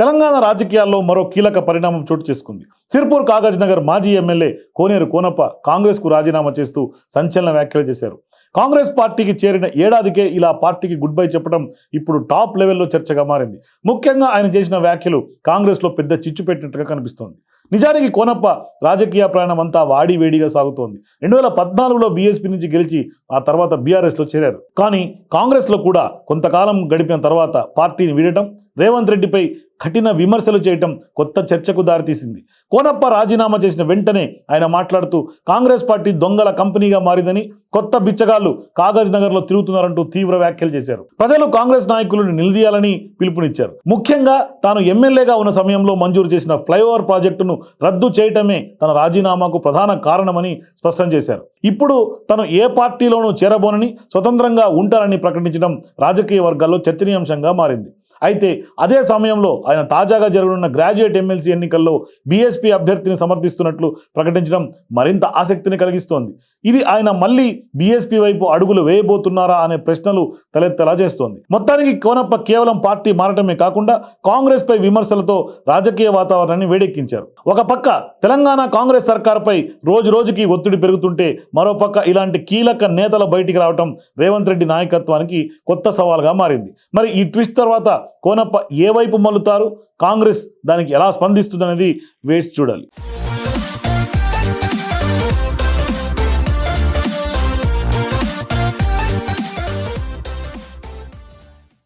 తెలంగాణ రాజకీయాల్లో మరో కీలక పరిణామం చోటు చేసుకుంది. సిర్పూర్ కాగజ్ నగర్ మాజీ ఎమ్మెల్యే కోనేరు కోనప్ప కాంగ్రెస్కు రాజీనామా చేస్తూ సంచలన వ్యాఖ్యలు చేశారు. కాంగ్రెస్ పార్టీకి చేరిన ఏడాదికే ఇలా పార్టీకి గుడ్ బై చెప్పడం ఇప్పుడు టాప్ లెవెల్లో చర్చగా మారింది. ముఖ్యంగా ఆయన చేసిన వ్యాఖ్యలు కాంగ్రెస్లో పెద్ద చిచ్చు పెట్టినట్టుగా కనిపిస్తోంది. నిజానికి కోనప్ప రాజకీయ ప్రయాణం అంతా వాడి వేడిగా సాగుతోంది. రెండు వేల పద్నాలుగులో బీఎస్పీ నుంచి గెలిచి ఆ తర్వాత బీఆర్ఎస్లో చేరారు. కానీ కాంగ్రెస్లో కూడా కొంతకాలం గడిపిన తర్వాత పార్టీని వీడటం రేవంత్ రెడ్డిపై కఠిన విమర్శలు చేయటం కొత్త చర్చకు దారితీసింది. కోనప్ప రాజీనామా చేసిన వెంటనే ఆయన మాట్లాడుతూ కాంగ్రెస్ పార్టీ దొంగల కంపెనీగా మారిందని కొత్త బిచ్చగాళ్ళు కాగజ్ నగర్లో తిరుగుతున్నారంటూ తీవ్ర వ్యాఖ్యలు చేశారు. ప్రజలు కాంగ్రెస్ నాయకులను నిలదీయాలని పిలుపునిచ్చారు. ముఖ్యంగా తాను ఎమ్మెల్యేగా ఉన్న సమయంలో మంజూరు చేసిన ఫ్లైఓవర్ ప్రాజెక్టును రద్దు చేయటమే తన రాజీనామాకు ప్రధాన కారణమని స్పష్టం చేశారు. ఇప్పుడు తను ఏ పార్టీలోనూ చేరబోనని స్వతంత్రంగా ఉంటారని ప్రకటించడం రాజకీయ వర్గాల్లో చర్చనీయాంశంగా మారింది. అయితే అదే సమయంలో ఆయన తాజాగా జరగనున్న గ్రాడ్యుయేట్ ఎమ్మెల్సీ ఎన్నికల్లో బీఎస్పీ అభ్యర్థిని సమర్థిస్తున్నట్లు ప్రకటించడం మరింత ఆసక్తిని కలిగిస్తోంది. ఇది ఆయన మళ్ళీ బీఎస్పీ వైపు అడుగులు వేయబోతున్నారా అనే ప్రశ్నలు తలెత్తేలా చేస్తోంది. మొత్తానికి కోనప్ప కేవలం పార్టీ మారటమే కాకుండా కాంగ్రెస్ పై విమర్శలతో రాజకీయ వాతావరణాన్ని వేడెక్కించారు. ఒక పక్క తెలంగాణ కాంగ్రెస్ సర్కార్పై రోజు రోజుకి ఒత్తిడి పెరుగుతుంటే మరోపక్క ఇలాంటి కీలక నేతల బయటికి రావటం రేవంత్ రెడ్డి నాయకత్వానికి కొత్త సవాల్గా మారింది. మరి ఈ ట్విస్ట్ తర్వాత కోనప్ప ఏ వైపు మల్లుతారు? కాంగ్రెస్ దానికి ఎలా స్పందిస్తుందనేది వేచి చూడాలి.